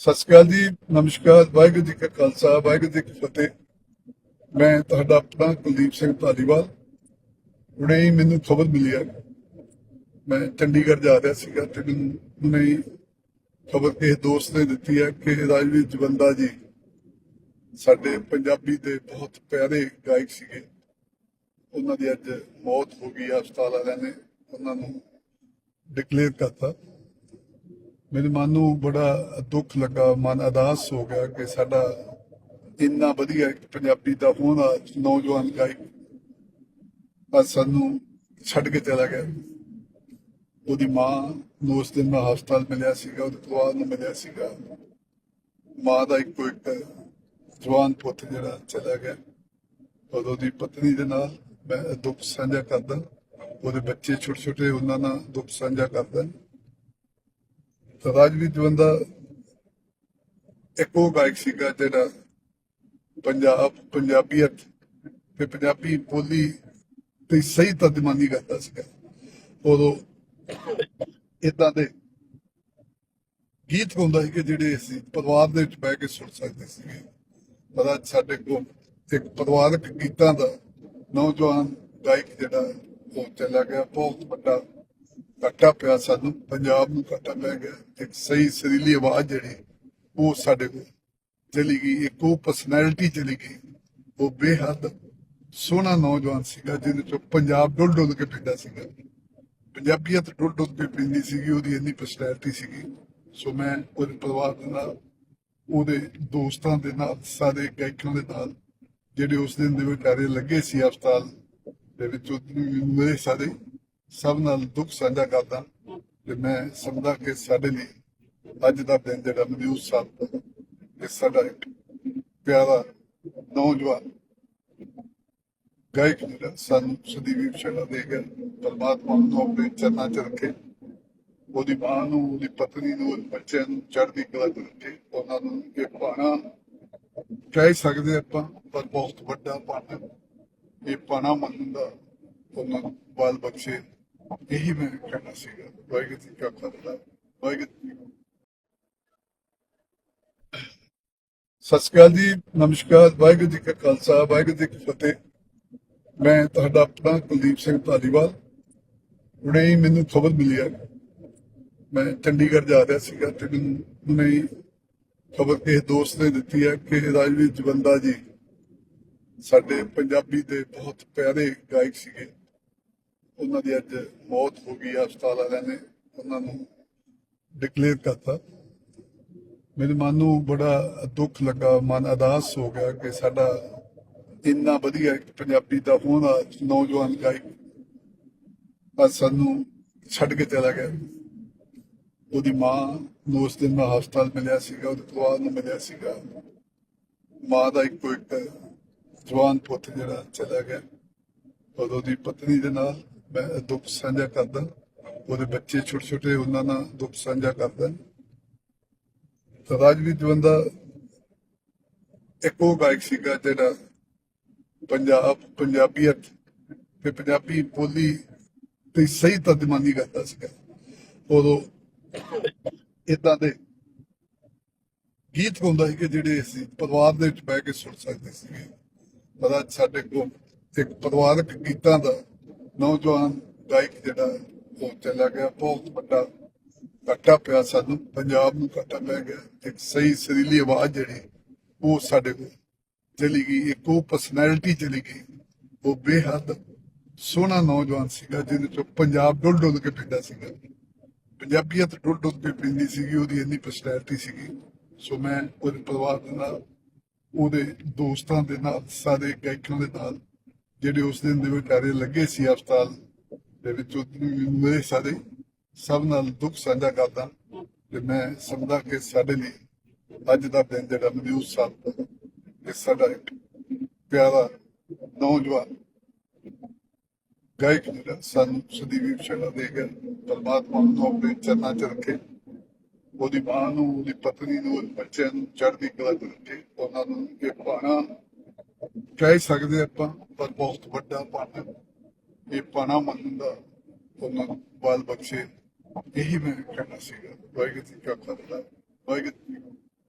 ਸਤਿ ਸ਼੍ਰੀ ਅਕਾਲ ਜੀ, ਨਮਸਕਾਰ, ਵਾਹਿਗੁਰੂ ਜੀ ਕਾ ਖਾਲਸਾ, ਵਾਹਿਗੁਰੂ ਜੀ ਕੀ ਫਤਿਹ। ਮੈਂ ਤੁਹਾਡਾ ਆਪਣਾ ਕੁਲਦੀਪ ਸਿੰਘ ਧਾਲੀਵਾਲ। ਹੁਣੇ ਹੀ ਮੈਨੂੰ ਖਬਰ ਮਿਲੀ ਹੈ। ਮੈਂ ਚੰਡੀਗੜ੍ਹ ਜਾ ਰਿਹਾ ਸੀਗਾ ਤੇ ਮੈਨੂੰ ਹੁਣੇ ਖਬਰ ਕਿਸੇ ਦੋਸਤ ਨੇ ਦਿੱਤੀ ਹੈ ਕਿ ਰਾਜਵੀਰ ਜਵੰਦਾ ਜੀ ਸਾਡੇ ਪੰਜਾਬੀ ਦੇ ਬਹੁਤ ਪਿਆਰੇ ਗਾਇਕ ਸੀਗੇ। ਉਹਨਾਂ ਦੀ ਅੱਜ ਮੌਤ ਹੋ ਗਈ ਹਸਪਤਾਲ ਵਾਲਿਆਂ ਨੇ। ਉਹਨਾਂ ਨੂੰ ਡਿਕਲੇਅਰ ਕਰਤਾ। ਮੇਰੇ ਮਨ ਨੂੰ ਬੜਾ ਦੁੱਖ ਲੱਗਾ, ਮਨ ਅਦਾਸ ਹੋ ਗਿਆ ਕਿ ਸਾਡਾ ਇੰਨਾ ਵਧੀਆ ਇੱਕ ਪੰਜਾਬੀ ਦਾ ਹੋਣਾ ਨੌਜਵਾਨ ਗਾਇਕ ਅੱਜ ਸਾਨੂੰ ਛੱਡ ਕੇ ਚਲਾ ਗਿਆ। ਉਹਦੀ ਮਾਂ ਨੂੰ ਉਸ ਦਿਨ ਮੈਂ ਹਸਪਤਾਲ ਮਿਲਿਆ ਸੀਗਾ, ਉਹਦੇ ਪਰਿਵਾਰ ਨੂੰ ਮਿਲਿਆ ਸੀਗਾ। ਮਾਂ ਦਾ ਇੱਕੋ ਇੱਕ ਜਵਾਨ ਪੁੱਤ ਜਿਹੜਾ ਚਲਾ ਗਿਆ। ਔਰ ਉਹਦੀ ਪਤਨੀ ਦੇ ਨਾਲ ਮੈਂ ਦੁੱਖ ਸਾਂਝਾ ਕਰਦਾ। ਉਹਦੇ ਬੱਚੇ ਛੋਟੇ ਛੋਟੇ ਉਹਨਾਂ ਨਾਲ ਦੁੱਖ ਸਾਂਝਾ ਕਰਦਾ। ਤਾਂ ਰਾਜਵੀਰ ਜਵੰਦਾ ਇੱਕ ਗਾਇਕ ਸੀਗਾ ਜਿਹੜਾ ਪੰਜਾਬ ਪੰਜਾਬੀਅਤ ਤੇ ਪੰਜਾਬੀ ਬੋਲੀ ਤੇ ਸਹੀ ਤਰਜਮਾਨੀ ਕਰਦਾ ਸੀਗਾ। ਉਦੋਂ ਇਦਾਂ ਦੇ ਗੀਤ ਹੁੰਦਾ ਸੀ ਕਿ ਜਿਹੜੇ ਅਸੀਂ ਪਰਿਵਾਰ ਦੇ ਵਿੱਚ ਬਹਿ ਕੇ ਸੁਣ ਸਕਦੇ ਸੀਗੇ। ਪਰ ਅੱਜ ਸਾਡੇ ਕੋਲ ਇੱਕ ਪਰਿਵਾਰਕ ਗੀਤਾਂ ਦਾ ਨੌਜਵਾਨ ਗਾਇਕ ਜਿਹੜਾ ਉਹ ਚਲਾ ਗਿਆ, ਬਹੁਤ ਵੱਡਾ ਘਾਟਾ ਪਿਆ ਸਾਨੂੰ, ਪੰਜਾਬ ਨੂੰ ਘਾਟਾ ਪੈ ਗਿਆ। ਇੱਕ ਸਹੀ ਸਰੀਲੀ ਆਵਾਜ਼ ਜਿਹੜੀ, ਉਹ ਸਾਡੇ ਕੋਲ ਚਲੀ ਗਈ। ਇੱਕ ਉਹ ਪਰਸਨੈਲਿਟੀ ਚਲੀ ਗਈ। ਉਹ ਬੇਹੱਦ ਸੋਹਣਾ ਨੌਜਵਾਨ ਸੀਗਾ, ਜਿਹਦੇ ਚੋਂ ਪੰਜਾਬ ਡੁੱਲ ਡੁੱਲ ਕੇ ਪੈਂਦਾ ਸੀਗਾ। ਪੰਜਾਬੀਅਤ ਡੁੱਲ ਡੁੱਲ ਕੇ ਪੈਂਦੀ ਸੀਗੀ, ਉਹਦੀ ਇੰਨੀ ਪਰਸਨੈਲਿਟੀ ਸੀਗੀ। ਸੋ ਮੈਂ ਉਹਦੇ ਪਰਿਵਾਰ ਦੇ ਨਾਲ, ਉਹਦੇ ਦੋਸਤਾਂ ਦੇ ਨਾਲ, ਸਾਰੇ ਗਾਇਕਾਂ ਦੇ ਨਾਲ, ਜਿਹੜੇ ਉਸ ਦਿਨ ਦੇ ਵਿਚਾਰੇ ਲੱਗੇ ਸੀ ਹਸਪਤਾਲ ਦੇ ਵਿੱਚ ਮੇਰੇ ਸਾਰੇ ਸਭ ਨਾਲ ਦੁੱਖ ਸਾਂਝਾ ਕਰਦਾ ਤੇ ਮੈਂ ਸਮਝਦਾ ਕਿ ਸਾਡੇ ਲਈ ਅੱਜ ਦਾ ਦਿਨ ਜਿਹੜਾ ਮਨਿਊਜ਼ ਸਾਹਿਬ ਦਾ ਇਹ ਸਾਡਾ ਇੱਕ ਪਿਆਰਾ ਨੌਜਵਾਨ ਗਾਇਕ ਜਿਹੜਾ ਸਾਨੂੰ ਸਦੀਵੀ ਬਖਸ਼ਾ ਦੇ ਗਿਆ ਪਰਮਾਤਮਾ ਨੂੰ ਆਪਣੇ ਚਰਨਾਂ 'ਚ ਰੱਖੇ, ਉਹਦੀ ਮਾਂ ਨੂੰ, ਉਹਦੀ ਪਤਨੀ ਨੂੰ, ਉਹਦੇ ਬੱਚਿਆਂ ਨੂੰ ਚੜ੍ਹਦੀ ਕਲਾ 'ਚ ਰੱਖੇ, ਉਹਨਾਂ ਨੂੰ ਇਹ ਪਾਣਾ ਕਹਿ ਸਕਦੇ ਆਪਾਂ, ਪਰ ਬਹੁਤ ਵੱਡਾ ਪਾਣਾ ਇਹ ਪਾਣਾ ਮੰਨਣ ਦਾ ਉਹਨਾਂ ਨੂੰ ਬਾਲ ਬਖਸ਼ੇ ਇਹੀ ਮੈਂ ਕਹਿਣਾ ਸੀਗਾ ਵਾਹਿਗੁਰੂ ਜੀ ਕਾ ਖਾਲਸਾ ਵਾਹਿਗੁਰੂ ਜੀ ਸਤਿ ਸ਼੍ਰੀ ਅਕਾਲ ਜੀ ਨਮਸਕਾਰ ਵਾਹਿਗੁਰੂ ਜੀ ਕਾ ਖਾਲਸਾ ਵਾਹਿਗੁਰੂ ਜੀ ਕੀ ਫਤਿਹ ਮੈਂ ਤੁਹਾਡਾ ਆਪਣਾ ਕੁਲਦੀਪ ਸਿੰਘ ਧਾਲੀਵਾਲ ਹੁਣੇ ਹੀ ਮੈਨੂੰ ਖਬਰ ਮਿਲੀ ਹੈ ਮੈਂ ਚੰਡੀਗੜ੍ਹ ਜਾ ਰਿਹਾ ਸੀਗਾ ਤੇ ਮੈਨੂੰ ਹੀ ਖਬਰ ਕਿਸੇ ਦੋਸਤ ਨੇ ਦਿੱਤੀ ਹੈ ਕਿ ਰਾਜਵੀਰ ਜਵੰਦਾ ਜੀ ਸਾਡੇ ਪੰਜਾਬੀ ਦੇ ਬਹੁਤ ਪਿਆਰੇ ਗਾਇਕ ਸੀਗੇ ਉਹਨਾਂ ਦੀ ਅੱਜ ਮੌਤ ਹੋ ਗਈ, ਹਸਪਤਾਲ ਵਾਲਿਆਂ ਨੇ ਉਹਨਾਂ ਨੂੰ ਡਿਕਲੇਅਰ ਕਰਤਾ। ਮੇਰੇ ਮਨ ਨੂੰ ਬੜਾ ਦੁੱਖ ਲੱਗਾ, ਮਨ ਅਦਾਸ ਹੋ ਗਿਆ ਕਿ ਸਾਡਾ ਇੰਨਾ ਵਧੀਆ ਪੰਜਾਬੀ ਦਾ ਹੋਣਾ ਨੌਜਵਾਨ ਗਾਇਕ ਅੱਜ ਸਾਨੂੰ ਛੱਡ ਕੇ ਚਲਾ ਗਿਆ। ਉਹਦੀ ਮਾਂ ਨੂੰ ਉਸ ਦਿਨ ਮੈਂ ਹਸਪਤਾਲ ਮਿਲਿਆ ਸੀਗਾ, ਉਹਦੇ ਪਰਿਵਾਰ ਨੂੰ ਮਿਲਿਆ ਸੀਗਾ। ਮਾਂ ਦਾ ਇੱਕੋ ਇੱਕ ਜਵਾਨ ਪੁੱਤ ਜਿਹੜਾ ਚਲਾ ਗਿਆ। ਔਰ ਉਹਦੀ ਪਤਨੀ ਦੇ ਨਾਲ ਮੈਂ ਦੁੱਖ ਸਾਂਝਾ ਕਰਦਾ। ਉਹਦੇ ਬੱਚੇ ਛੋਟੇ ਛੋਟੇ, ਉਹਨਾਂ ਨਾਲ ਦੁੱਖ ਸਾਂਝਾ ਕਰਦਾ। ਰਾਜਵੀਰ ਜਵੰਦਾ ਇੱਕ ਗਾਇਕ ਸੀਗਾ ਜਿਹੜਾ ਪੰਜਾਬ ਪੰਜਾਬੀਅਤ ਤੇ ਪੰਜਾਬੀ ਬੋਲੀ ਤੇ ਸਹੀ ਤਰਜਮਾਨੀ ਕਰਦਾ ਸੀਗਾ। ਉਦੋਂ ਇਦਾਂ ਦੇ ਗੀਤ ਗਾਉਂਦਾ ਸੀ ਕਿ ਜਿਹੜੇ ਅਸੀਂ ਪਰਿਵਾਰ ਦੇ ਵਿੱਚ ਬਹਿ ਕੇ ਸੁਣ ਸਕਦੇ ਸੀਗੇ। ਪਰ ਅੱਜ ਸਾਡੇ ਕੋਲ ਇੱਕ ਪਰਿਵਾਰਕ ਗੀਤਾਂ ਦਾ ਨੌਜਵਾਨ ਗਾਇਕ ਜਿਹੜਾ ਉਹ ਚਲਾ ਗਿਆ, ਬਹੁਤ ਵੱਡਾ ਘਾਟਾ ਪਿਆ ਸਾਨੂੰ, ਪੰਜਾਬ ਨੂੰ ਘਾਟਾ ਪੈ ਗਿਆ। ਇੱਕ ਸਹੀ ਸਰੀਲੀ ਆਵਾਜ਼ ਜਿਹੜੀ, ਉਹ ਸਾਡੇ ਕੋਲ ਚਲੀ ਗਈ, ਇੱਕ ਉਹ ਪਰਸਨੈਲਿਟੀ ਚਲੀ ਗਈ। ਉਹ ਬੇਹੱਦ ਸੋਹਣਾ ਨੌਜਵਾਨ ਸੀਗਾ, ਜਿਹਦੇ ਚੋਂ ਪੰਜਾਬ ਡੁੱਲ ਡੁੱਲ ਕੇ ਪੈਂਦਾ ਸੀਗਾ। ਪੰਜਾਬੀਅਤ ਡੁੱਲ ਡੁੱਲ ਕੇ ਪੈਂਦੀ ਸੀਗੀ, ਉਹਦੀ ਇੰਨੀ ਪਰਸਨੈਲਿਟੀ ਸੀਗੀ। ਸੋ ਮੈਂ ਉਹਦੇ ਪਰਿਵਾਰ ਦੇ ਨਾਲ, ਉਹਦੇ ਦੋਸਤਾਂ ਦੇ ਨਾਲ, ਸਾਰੇ ਗਾਇਕਾਂ ਦੇ ਨਾਲ ਜਿਹੜੇ ਉਸ ਦਿਨ ਦੇ ਵਿਚਾਰੇ ਲੱਗੇ ਸੀ ਹਸਪਤਾਲ ਦੇ ਵਿੱਚ, ਮੇਰੇ ਸਾਰੇ ਸਭ ਨਾਲ ਦੁੱਖ ਸਾਂਝਾ ਕਰਦਾ ਤੇ ਮੈਂ ਸਮਝਦਾ ਕਿ ਸਾਡੇ ਲਈ ਅੱਜ ਦਾ ਦਿਨ ਜਿਹੜਾ ਮਨਿਊਜ਼ ਸਾਹਿਬ ਦਾ ਇਹ ਸਾਡਾ ਪਿਆਰਾ ਨੌਜਵਾਨ ਗਾਇਕ ਜਿਹੜਾ ਸਾਨੂੰ ਸਦੀਵੀ ਬਖਸ਼ਾ ਦੇ ਗਿਆ ਪਰਮਾਤਮਾ ਨੂੰ ਆਪਣੇ ਚਰਨਾਂ 'ਚ ਰੱਖੇ, ਉਹਦੀ ਮਾਂ ਨੂੰ, ਉਹਦੀ ਪਤਨੀ ਨੂੰ ਬੱਚਿਆਂ ਨੂੰ ਚੜ੍ਹਦੀ ਕਲਾ 'ਚ ਰੱਖੇ, ਉਹਨਾਂ ਨੂੰ ਇਹ ਪਾਣਾ ਕਹਿ ਸਕਦੇ ਆਪਾਂ, ਪਰ ਬਹੁਤ ਵੱਡਾ ਪਾਣਾ ਇਹ ਪਾਣਾ ਮੰਨਣ ਦਾ ਉਹਨਾਂ ਬਾਲ ਬਖਸ਼ੇ, ਇਹੀ ਮੈਂ ਕਹਿਣਾ ਸੀਗਾ। ਵਾਹਿਗੁਰੂ ਜੀ ਕਾ ਖਾਲਸਾ, ਵਾਹਿਗੁਰੂ